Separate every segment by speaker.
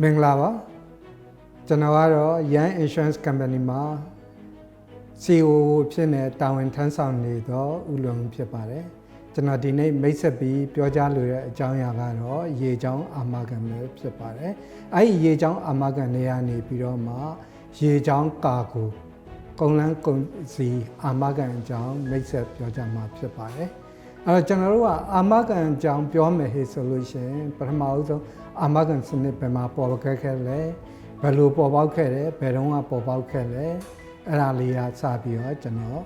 Speaker 1: မင်္ဂလာပါကျွန်တော်ကတော့ Yan Insurance Company မှာ CEO ဖြစ်နေတာဝန်ထမ်းဆောင်နေသောဦးလွန်ဦးဖြစ်ပါတယ်ကျွန်တော်ဒီနေ့မိတ်ဆက်ပြီးပြောကြားလိုတဲ့အကြောင်းအရာကတော့ရေချောင်းအာမခံပဲဖြစ်ပါတယ်အဲ့ဒီရေချောင်းအာမခံနေရာနေပြီးတော့မှရေချောင်းကာကိုကုန်းလန်းကုန်းစီအာမခံအကြောင်းမိတ်ဆက်ပြောကြားမှာဖြစ်ပါတယ် အဲ့တော့ကျွန်တော်တို့ကအာမခံအကြောင်းပြောမယ်ဟေ့ဆိုလို့ရှိရင်ပထမဦးဆုံးအာမခံစနစ်ဘယ်မှာပေါ်ခဲ့ခဲ့လဲဘယ်လိုပေါ်ပေါက်ခဲ့တယ်ဘယ်တော့ကပေါ်ပေါက်ခဲ့လဲအဲ့ဒါလေးကစပြီးတော့ကျွန်တော်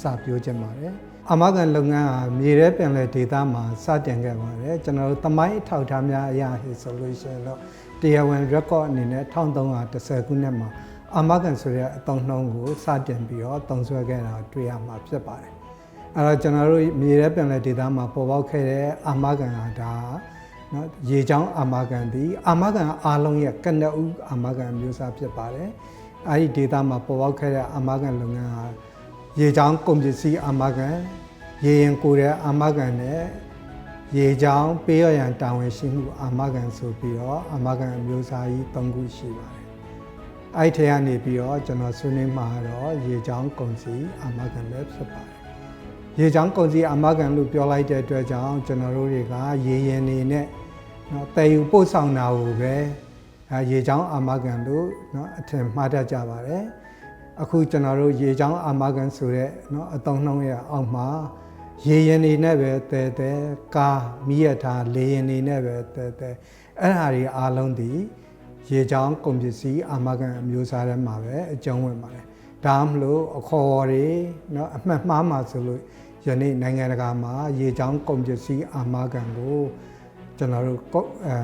Speaker 1: စပြောချင်ပါတယ်အာမခံလုပ်ငန်းဟာမြေရဲပင်လယ်ဒေသမှာစတင်ခဲ့ပါတယ်ကျွန်တော်တို့တမိုင်းအထောက်အထားများအရာဟေ့ဆိုလို့ရှိရင်တော့တရားဝင် record အနေနဲ့1310ခုနှစ်မှာအာမခံဆိုတဲ့အသုံးနှုန်းကိုစတင်ပြီးတော့သုံးစွဲခဲ့တာတွေ့ရမှာဖြစ်ပါတယ် အဲ့တော့ကျွန်တော်တို့မြေရဲပင်လယ်ဒေသမှာပေါ်ပေါက်ခဲ့တဲ့အာမခံဟာဒါနော်ရေချောင်းအာမခံသည်အာမခံအားလုံးရဲ့ကနဦးအာမခံမျိုးစားဖြစ်ပါတယ်အဲဒီဒေတာမှာပေါ်ပေါက်ခဲ့တဲ့အာမခံလုပ်ငန်းဟာရေချောင်းကုန်ပစ္စည်းအာမခံရေရင်ကိုယ်တဲ့အာမခံနဲ့ရေချောင်းပေးရရန်တာဝန်ရှိမှုအာမခံဆိုပြီးတော့အာမခံအမျိုးအစားကြီး၃ခုရှိပါတယ်အဲ့ထဲကနေပြီးတော့ကျွန်တော်ဆွေးနွေးမှာတော့ရေချောင်းကုန်စည်အာမခံပဲဖြစ်ပါတယ် ရေချောင်းကုန်စည်အာမခံလို့ပြောလိုက်တဲ့အတွက်ကြောင့်ကျွန်တော်တို့တွေကရေရင်နေနဲ့နော်တည်ယူပို့ဆောင်တာကိုပဲအဲရေချောင်းအာမခံလို့နော်အထင်မှားတတ်ကြပါတယ်အခုကျွန်တော်တို့ရေချောင်းအာမခံဆိုတဲ့နော်အတုံးနှုံးရဲ့အောက်မှာရေရင်နေနဲ့ပဲတဲတဲကားမိရထားလေရင်နေနဲ့ပဲတဲတဲအဲ့ဟာတွေအားလုံးဒီရေချောင်းကုန်ပစ္စည်းအာမခံအမျိုးအစားထဲမှာပဲအကျုံးဝင်ပါတယ် ဒါမှမလို့အခေါ်တွေနော်အမှတ်မှားမှာဆိုလို့ယနေ့နိုင်ငံတကာမှာရေချောင်းကုန်ပစ္စည်းအာမခံကိုကျွန်တော်တို့အဲ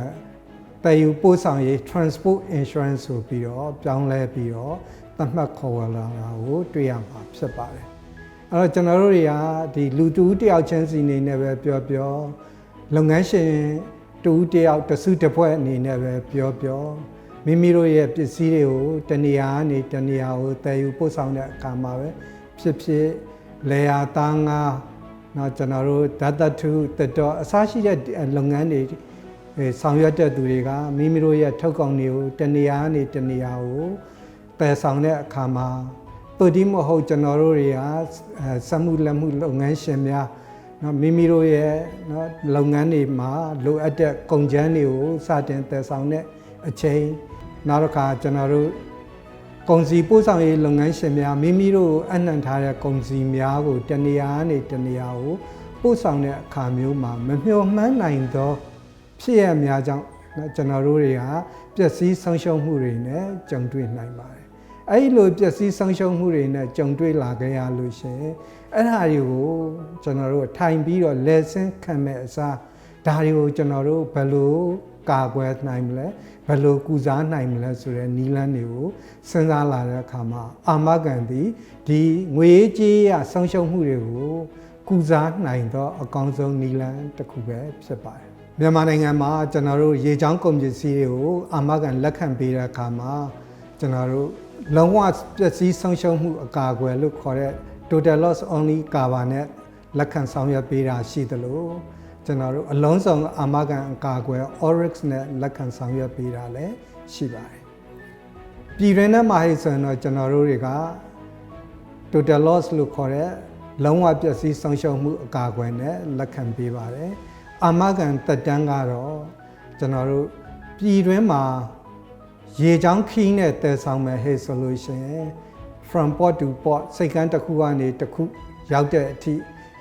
Speaker 1: တည်ယူပို့ဆောင်ရေး transport insurance ဆိုပြီးတော့ပြောင်းလဲပြီးတော့သတ်မှတ်ခေါ်ဝေါ်လာတာကိုတွေ့ရမှာဖြစ်ပါတယ်အဲ့တော့ကျွန်တော်တို့တွေကဒီလူတူတယောက်ချင်းစီနေနဲ့ပဲပြောပြောလုပ်ငန်းရှင်တူတယောက်တစုတစ်ဖွဲ့အနေနဲ့ပဲပြောပြော မိမိတို့ရဲ့ပစ္စည်းတွေကိုတနေရာကနေတနေရာကိုတည်ယူပို့ဆောင်တဲ့အခါမှာပဲဖြစ်ဖြစ်လေယာသားငါနော်ကျွန်တော်တို့ဓာတ်တုတတော်အစားရှိတဲ့လုပ်ငန်းတွေဆောင်ရွက်တဲ့သူတွေကမိမိတို့ရဲ့ထုတ်ကောင်တွေကိုတနေရာကနေတနေရာကိုပယ်ဆောင်တဲ့အခါမှာတူဒီမဟုတ်ကျွန်တော်တို့တွေကစက်မှုလက်မှုလုပ်ငန်းရှင်များနော်မိမိတို့ရဲ့နော်လုပ်ငန်းတွေမှာလိုအပ်တဲ့ကုန်ကျန်းတွေကိုစတင်တည်ဆောင်တဲ့အချိန် နောက်တစ်ခါကျွန်တော်တို့ကုန်စည်ပို့ဆောင်ရေးလုပ်ငန်းရှင်များမိမိတို့အနှံထားတဲ့ကုန်စည်များကိုတနေရာကနေတနေရာကိုပို့ဆောင်တဲ့အခါမျိုးမှာမမျှော်မှန်းနိုင်သော ဖြစ်ရများကြောင့်ကျွန်တော်တို့တွေကပျက်စီးဆုံးရှုံးမှုတွေနဲ့ကြုံတွေ့နိုင်ပါတယ်။အဲဒီလိုပျက်စီးဆုံးရှုံးမှုတွေနဲ့ကြုံတွေ့လာကြရလို့ရှင်အဲ့ဒါတွေကိုကျွန်တော်တို့ထိုင်ပြီးတော့လက်ဆင်းခံမဲ့အစားဒါတွေကိုကျွန်တော်တို့ဘယ်လို ကာကွယ်နိုင်မလဲဘယ်လိုကုစားနိုင်မလဲဆိုတဲ့နီလန်းတွေကိုစဉ်းစားလာတဲ့အခါမှာအာမခံသည်ဒီငွေကြေးရဆုံးရှုံးမှုတွေကိုကုစားနိုင်သောအကောင်းဆုံးနီလန်းတစ်ခုပဲဖြစ်ပါတယ်မြန်မာနိုင်ငံမှာကျွန်တော်တို့ရေချောင်းကုန်ပစ္စည်းတွေကိုအာမခံလက်ခံပေးတဲ့အခါမှာကျွန်တော်တို့လုံးဝပျက်စီးဆုံးရှုံးမှုအကာအကွယ်လို့ခေါ်တဲ့ total loss only cover နဲ့လက်ခံဆောင်ရွက်ပေးတာရှိသလို ကျွန်တော်တို့အလုံးစုံအာမခံအကာအကွယ် Oryx နဲ့လက်ခံဆောင်ရွက်ပေးတာလည်းရှိပါတယ်ပြည်တွင်းထဲမှာဟိဆိုရင်တော့ကျွန်တော်တို့တွေက total loss လို့ခေါ်တဲ့လုံးဝပျက်စီးဆုံးရှုံးမှုအကာအကွယ်နဲ့လက်ခံပေးပါတယ်အာမခံတက်တန်းကတော့ကျွန်တော်တို့ပြည်တွင်းမှာရေချောင်းခီးနဲ့တည်ဆောင်မယ်ဟဲ့ဆိုလို့ရှိရင် from port to port စိတ်ကမ်းတစ်ခုကနေတစ်ခုရောက်တဲ့အထိ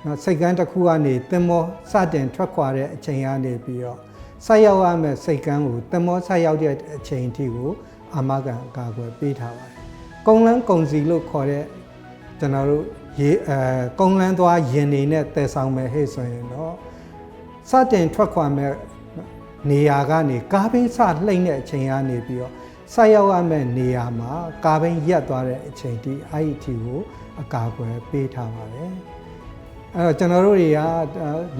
Speaker 1: နော်စိတ်ကမ်းတစ်ခုကနေသင်္ဘောစတင်ထွက်ခွာတဲ့အချိန်ကနေပြီးတော့ဆက်ရောက်ရမယ့်စိတ်ကမ်းကိုသင်္ဘောဆက်ရောက်တဲ့အချိန်အထိကိုအာမခံအကာအကွယ်ပေးထားပါတယ်။ကုန်းလန်းကုံစီလို့ခေါ်တဲ့ကျွန်တော်တို့ရေအဲကုန်းလန်းသွားရင်နေနဲ့တည်ဆောင်မယ်ဟဲ့ဆိုရင်တော့စတင်ထွက်ခွာမဲ့နေရာကနေကားဘင်းစလှိမ့်တဲ့အချိန်ကနေပြီးတော့ဆက်ရောက်ရမယ့်နေရာမှာကားဘင်းရက်သွားတဲ့အချိန်ထိအဲ့ဒီအထိကိုအကာအကွယ်ပေးထားပါတယ် အဲ့တော့ကျွန်တော်တို့တွေက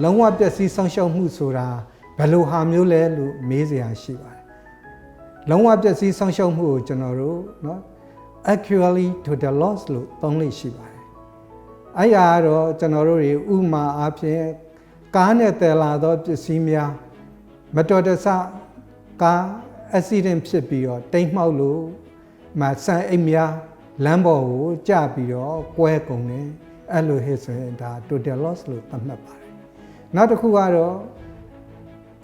Speaker 1: လုံးဝပျက်စီးဆုံးရှုံးမှုဆိုတာဘယ်လိုဟာမျိုးလဲလို့မေးစရာရှိပါတယ်လုံးဝပျက်စီးဆုံးရှုံးမှုကိုကျွန်တော်တို့เนาะ actually to the loss လို့သုံးလို့ရှိပါတယ်အဲ့ရတော့ကျွန်တော်တို့တွေဥမာအားဖြင့်ကားနဲ့တည်လာသောပစ္စည်းများမတော်တဆ ကား accident ဖြစ်ပြီးတော့တိမ်မှောက်လို့မဆန်အိမ်များလမ်းပေါ်ကိုကျပြီးတော့ကွဲကုန်တယ် အဲ့လိုဟဲ့ဆိုရင်ဒါ total loss လို့သတ်မှတ်ပါတယ်နောက်တစ်ခုကတော့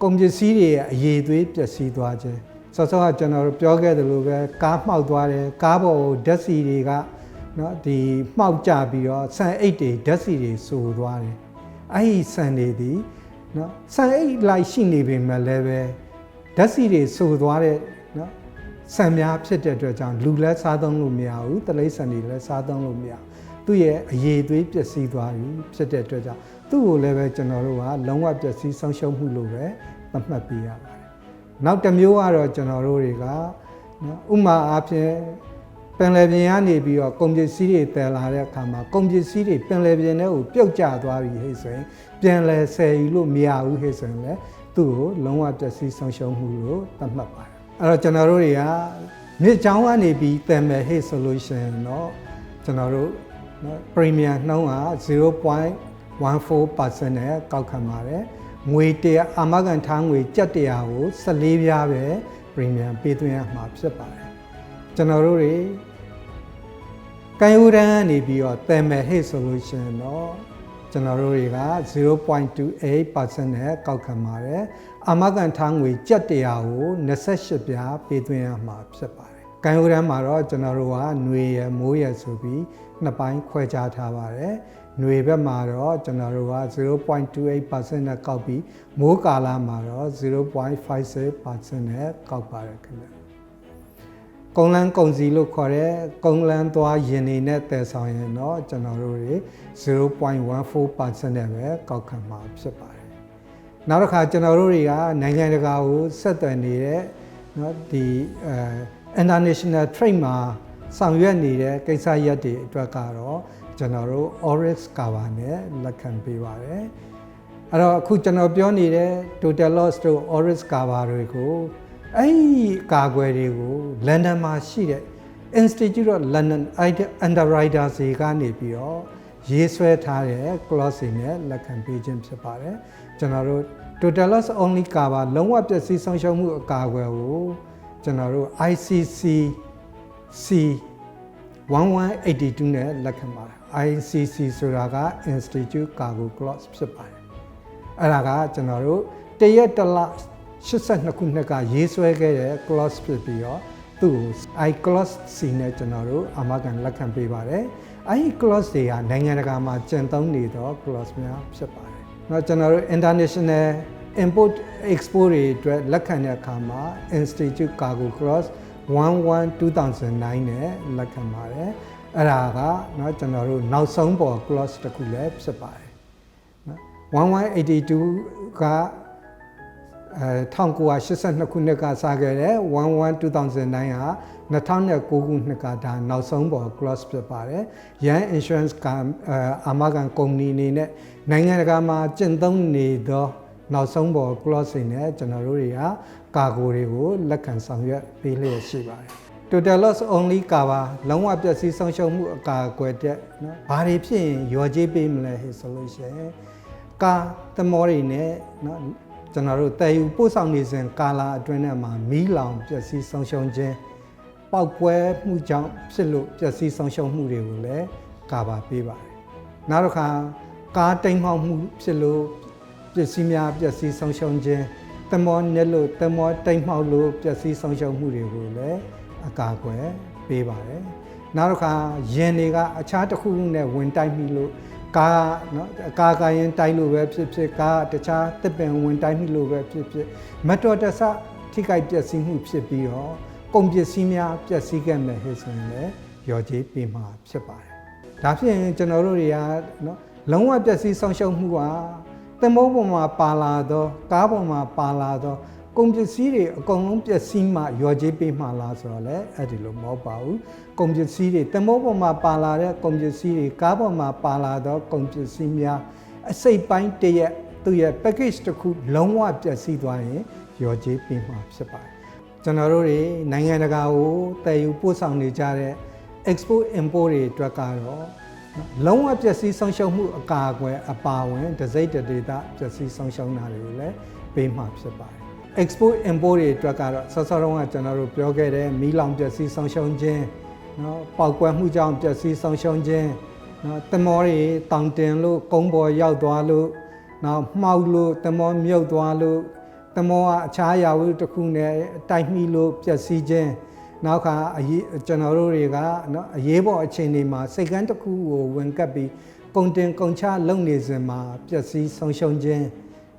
Speaker 1: ကုန်ပစ္စည်းတွေရဲ့အရေးသွေးပျက်စီးသွားခြင်းဆောစောကကျွန်တော်တို့ပြောခဲ့သလိုပဲကားမှောက်သွားတယ်ကားပေါ်ကိုဓာတ်ဆီတွေကနော်ဒီမှောက်ကြပြီးတော့ဆန်အိတ်တွေဓာတ်ဆီတွေဆိုသွားတယ်အဲ့ဒီဆန်တွေဒီနော်ဆန်အိတ်လိုက်ရှိနေပေမဲ့လည်းပဲဓာတ်ဆီတွေဆိုသွားတဲ့နော်ဆန်များဖြစ်တဲ့အတွက်ကြောင့်လူလည်းစားသုံးလို့မရဘူးတလိษံတွေလည်းစားသုံးလို့မရဘူး သူ့ရဲ့အရေးသွေးပျက်စီးသွားပြီဖြစ်တဲ့အတွက်ကြောင့်သူ့ကိုလည်းပဲကျွန်တော်တို့ကလုံးဝပျက်စီးဆုံးရှုံးမှုလို့ပဲသတ်မှတ်ပေးရပါတယ်နောက်တစ်မျိုးကတော့ကျွန်တော်တို့တွေကနော်ဥမာအားဖြင့်ပင်လယ်ပြင်ကနေပြီးတော့ကုန်ပစ္စည်းတွေတည်လာတဲ့အခါမှာကုန်ပစ္စည်းတွေပင်လယ်ပြင်ထဲကိုပြုတ်ကျသွားပြီဟဲ့ဆိုရင်ပြန်လည်ဆယ်ယူလို့မရဘူးဟဲ့ဆိုရင်လည်းသူ့ကိုလုံးဝပျက်စီးဆုံးရှုံးမှုလို့သတ်မှတ်ပါတယ်အဲ့တော့ကျွန်တော်တို့တွေကမြစ်ချောင်းကနေပြီးတည်မယ်ဟဲ့ဆိုလို့ရှိရင်တော့ကျွန်တော်တို့ နော် premium နှုန်းက0.14%နဲ့ကောက်ခံပါတယ်ငွေတရအာမခံထားငွေကြက်တရာကို14ပြားပဲ premium ပေးသွင်းရမှာဖြစ်ပါတယ်ကျွန်တော်တို့တွေကံယူရန်ကနေပြီးတော့တည်မယ်ဟဲ့ဆိုလို့ရှိရင်တော့ကျွန်တော်တို့တွေက0.28%နဲ့ကောက်ခံပါတယ်အာမခံထားငွေကြက်တရာကို28ပြားပေးသွင်းရမှာဖြစ်ပါတယ် ကံယူရန်မှာတော့ကျွန်တော်တို့ကຫນွေရမိုးရဆိုပြီးနှစ်ပိုင်းခွဲခြားထားပါတယ်။ຫນွေဘက်မှာတော့ကျွန်တော်တို့က0.28%နဲ့ကောက်ပြီးမိုးကာလမှာတော့0.56%နဲ့ကောက်ပါတယ်ခင်ဗျ။ကုန်းလန်းကုံစီလို့ခေါ်တဲ့ကုန်းလန်းသွားရင်နေနဲ့တည်ဆောင်ရင်တော့ကျွန်တော်တို့တွေ0.14%နဲ့ပဲကောက်ခံမှာဖြစ်ပါတယ်။နောက်တစ်ခါကျွန်တော်တို့တွေကနိုင်ငံတကာကိုဆက်သွယ်နေတဲ့เนาะဒီအဲ international trade မှာဆောင်ရွက်နေတဲ့ကိစ္စရပ်တွေအတွက်ကတော့ကျွန်တော်တို့ Oryx cover နဲ့လက်ခံပေးပါတယ်အဲ့တော့အခုကျွန်တော်ပြောနေတဲ့ total loss တို့ Oryx cover တွေကိုအဲ့ဒီကာကွယ်တွေကို London မှာရှိတဲ့ Institute of London Underwriters တွေကနေပြီးတော့ရေးဆွဲထားတဲ့ clause တွေနဲ့လက်ခံပေးခြင်းဖြစ်ပါတယ်ကျွန်တော်တို့ total loss only cover လုံးဝပျက်စီးဆုံးရှုံးမှုအကာအကွယ်ကို ကျွန်တော်တို့ ICC C 1182နဲ့လက်ခံပါတယ် ICC ဆိုတာက Institute Cargo Clause ဖြစ်ပါတယ်အဲ့ဒါကကျွန်တော်တို့တရက်တလ82ခုနှစ်ကရေးဆွဲခဲ့တဲ့ clause ဖြစ်ပြီးတော့သူ့ကို I clause C နဲ့ကျွန်တော်တို့အာမခံလက်ခံပေးပါတယ်အဲ့ဒီ clause တွေကနိုင်ငံတကာမှာကျင့်သုံးနေသော clause များဖြစ်ပါတယ်။နောက်ကျွန်တော်တို့ international import export တွေအတွက်လက်ခံတဲ့အခါမှာ Institute Cargo Clause 11-2009နဲ့လက်ခံပါတယ်အဲ့ဒါကเนาะကျွန်တော်တို့နောက်ဆုံးပေါ် clause တစ်ခုလည်းဖြစ်ပါတယ်เนาะ1182ကအဲ1982ခုနှစ်ကစခဲ့တဲ့11-2009ဟာ2009ခုနှစ်ကဒါနောက်ဆုံးပေါ် clause ဖြစ်ပါတယ်။ Yan Insurance ကအာမခံကုမ္ပဏီအနေနဲ့နိုင်ငံတကာမှာကျင့်သုံးနေသော နောက်ဆုံးပေါ် clause တွေနဲ့ကျွန်တော်တို့တွေကကာကိုတွေကိုလက်ခံဆောင်ရွက်ပေးလျက်ရှိပါတယ် total loss only cover လုံးဝပျက်စီးဆုံးရှုံးမှုအကာအကွယ်တဲ့နော်ဘာတွေဖြစ်ရင်ရော်ကြေးပေးမလဲဟဲ့ဆိုလို့ရှိရင်ကာသမောတွေနဲ့နော်ကျွန်တော်တို့တည်ယူပို့ဆောင်နေစဉ်ကာလာအတွင်းထဲမှာမီးလောင်ပျက်စီးဆုံးရှုံးခြင်းပောက်ကွဲမှုကြောင့်ဖြစ်လို့ပျက်စီးဆုံးရှုံးမှုတွေကိုလည်းကာဗာပေးပါတယ်နောက်တစ်ခါကားတိမ်မှောက်မှုဖြစ်လို့ ပစ္စည်းများပျက်စီးဆုံးရှုံးခြင်းတမောနက်လို့တမောတိမ်မှောက်လို့ပျက်စီးဆုံးရှုံးမှုတွေကိုလည်းအကာအကွယ်ပေးပါတယ်နောက်တစ်ခါယင်တွေကအခြားတစ်ခုခုနဲ့ဝင်တိုက်မိလို့ကားနော်ကားကရင်တိုက်လို့ပဲဖြစ်ဖြစ်ကားတခြားတစ်ပင်ဝင်တိုက်မိလို့ပဲဖြစ်ဖြစ်မတော်တဆထိခိုက်ပျက်စီးမှုဖြစ်ပြီးတော့ကုန်ပစ္စည်းများပျက်စီးခဲ့မယ်ဟဲ့ဆိုရင်လည်းရော်ကြေးပေးမှာဖြစ်ပါတယ်ဒါဖြင့်ကျွန်တော်တို့တွေကနော်လုံးဝပျက်စီးဆုံးရှုံးမှုက သင်္ဘောပေါ်မှာပါလာသောကားပေါ်မှာပါလာသောကုန်ပစ္စည်းတွေအကုန်လုံးပျက်စီးမှရော်ကြေးပေးမှလားဆိုတော့လည်းအဲ့ဒီလိုမဟုတ်ပါဘူးကုန်ပစ္စည်းတွေသင်္ဘောပေါ်မှာပါလာတဲ့ကုန်ပစ္စည်းတွေကားပေါ်မှာပါလာသောကုန်ပစ္စည်းများအစိတ်ပိုင်းတရက်သူ့ရဲ့ package တစ်ခုလုံးဝပျက်စီးသွားရင်ရော်ကြေးပေးမှဖြစ်ပါတယ်ကျွန်တော်တို့တွေနိုင်ငံတကာကိုတည်ယူပို့ဆောင်နေကြတဲ့ export import တွေအတွက်ကတော့ လုံးဝပျက်စီးဆုံးရှုံးမှုအကာအကွယ်အပါအဝင်ဒစိတ်တဒေတာပျက်စီးဆုံးရှုံးတာတွေကိုလည်းပေးမှဖြစ်ပါတယ် export import တွေအတွက်ကတော့ဆောစောတုန်းကကျွန်တော်တို့ပြောခဲ့တဲ့မီးလောင်ပျက်စီးဆုံးရှုံးခြင်းเนาะပေါက်ကွဲမှုကြောင့်ပျက်စီးဆုံးရှုံးခြင်းเนาะတမောတွေတောင်တင်လို့ကုန်းပေါ်ရောက်သွားလို့နောက်မှောက်လို့တမောမြုပ်သွားလို့တမောကအခြားရာဝတ္ထုတစ်ခုနဲ့တိုက်မိလို့ပျက်စီးခြင်း နောက်ခါအရေးကျွန်တော်တို့တွေကနော်အရေးပေါ်အချိန်တွေမှာစိတ်ကန်းတစ်ခုကိုဝင်ကပ်ပြီးကုန်တင်ကုန်ချလုပ်နေစဉ်မှာပျက်စီးဆုံးရှုံးခြင်း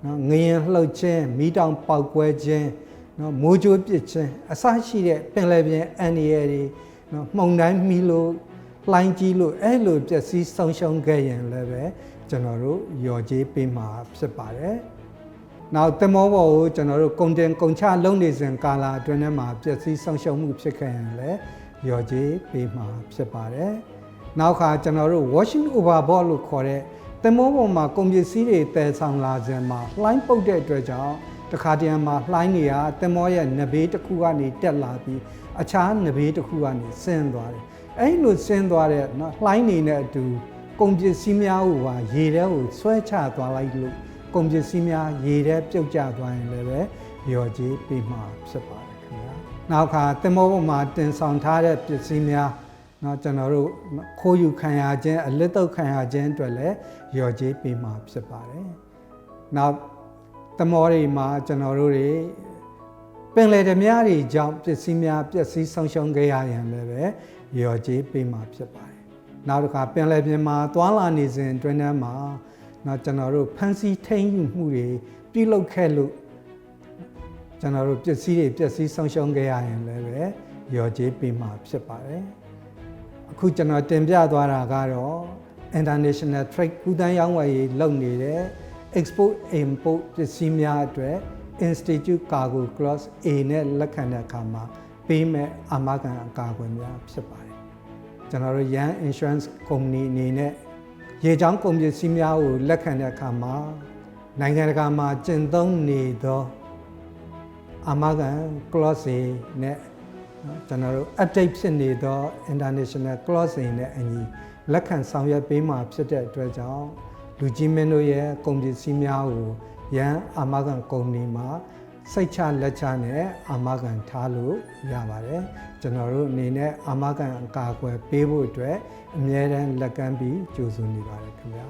Speaker 1: နော်ငရင်လှုပ်ခြင်းမီးတောင်ပေါက်ကွဲခြင်းနော်မိုးကြိုးပစ်ခြင်းအစရှိတဲ့ပင်လယ်ပြင်အန္တရာယ်တွေနော်မှုန်တိုင်းမီလို့လှိုင်းကြီးလို့အဲ့လိုပျက်စီးဆုံးရှုံးခဲ့ရင်လည်းပဲကျွန်တော်တို့ရော်ကြေးပေးမှာဖြစ်ပါတယ် နောက်တမောဘောကိုကျွန်တော်တို့ကုန်တင်ကုန်ချလုံနေစဉ်ကာလအတွင်းထဲမှာပျက်စီးဆုံးရှုံးမှုဖြစ်ခဲ့ရင်လည်းရော်ကြေးပေးမှာဖြစ်ပါတယ်။နောက်ခါကျွန်တော်တို့ washing overboard လို့ခေါ်တဲ့တမောပေါ်မှာကုန်ပစ္စည်းတွေတည်ဆောင်လာခြင်းမှာလှိုင်းပုတ်တဲ့အတွက်ကြောင့်တခါတည်းမှာလှိုင်းတွေကတမောရဲ့နဘေးတစ်ခုကနေတက်လာပြီးအခြားနဘေးတစ်ခုကနေဆင်းသွားတယ်။အဲ့လိုဆင်းသွားတဲ့နော်လှိုင်းနေတဲ့အတူကုန်ပစ္စည်းများကိုဟာရေထဲကိုဆွဲချသွားလိုက်လို့ ကုန်ပစ္စည်းများရေထဲပြုတ်ကျသွားရင်လည်းပဲရော်ကြီးပြီးမှဖြစ်ပါတယ်ခင်ဗျာ။နောက်ခါတမောပေါ်မှာတင်ဆောင်ထားတဲ့ပစ္စည်းများเนาะကျွန်တော်တို့ခိုးယူခံရခြင်းအလစ်တုတ်ခံရခြင်းအတွက်လည်းရော်ကြေးပေးမှာဖြစ်ပါတယ်။နောက်တမောတွေမှာကျွန်တော်တို့တွေပင်လယ်ဓမြတွေကြောင့်ပစ္စည်းများပျက်စီးဆုံးရှုံးခဲ့ရရင်လည်းပဲရော်ကြေးပေးမှာဖြစ်ပါတယ်။နောက်တစ်ခါပင်လယ်ပြင်မှာသွာလာနေစဉ်အတွင်းထဲမှာ နော်ကျွန်တော်တို့ဖန်စီထိန်ယူမှုတွေပြုလုပ်ခဲ့လို့ကျွန်တော်တို့ပစ္စည်းတွေပျက်စီးဆုံးရှုံးခဲ့ရရင်လည်းပဲရော်ကြေးပေးမှာဖြစ်ပါတယ်။အခုကျွန်တော်တင်ပြသွားတာကတော့ international trade ကူးသန်းရောင်းဝယ်ရေးလုပ်နေတဲ့ export import ပစ္စည်းများအတွက် Institute Cargo Class A နဲ့လက်ခံတဲ့အခါမှာပေးမဲ့အာမခံအကာအကွယ်များဖြစ်ပါတယ်။ကျွန်တော်တို့ Yan Insurance Company အနေနဲ့ ရေချောင်းကုန်ပစ္စည်းများကိုလက်ခံတဲ့အခါမှာနိုင်ငံတကာမှာကျင့်သုံးနေသောအာမခံ clause နဲ့နော်ကျွန်တော်တို့ update ဖြစ်နေသော international clause နဲ့အညီလက်ခံဆောင်ရွက်ပေးမှာဖြစ်တဲ့အတွက်ကြောင့်လူကြီးမင်းတို့ရဲ့ကုန်ပစ္စည်းများကိုရန်အာမခံကုမ္ပဏီမှာ စိတ်ချလက်ချနဲ့အာမခံထားလို့ရပါတယ်ကျွန်တော်တို့အနေနဲ့အာမခံအကာအကွယ်ပေးဖို့အတွက်အမြဲတမ်းလက်ကမ်းပြီးကြိုးစွနေပါတယ်ခင်ဗျာ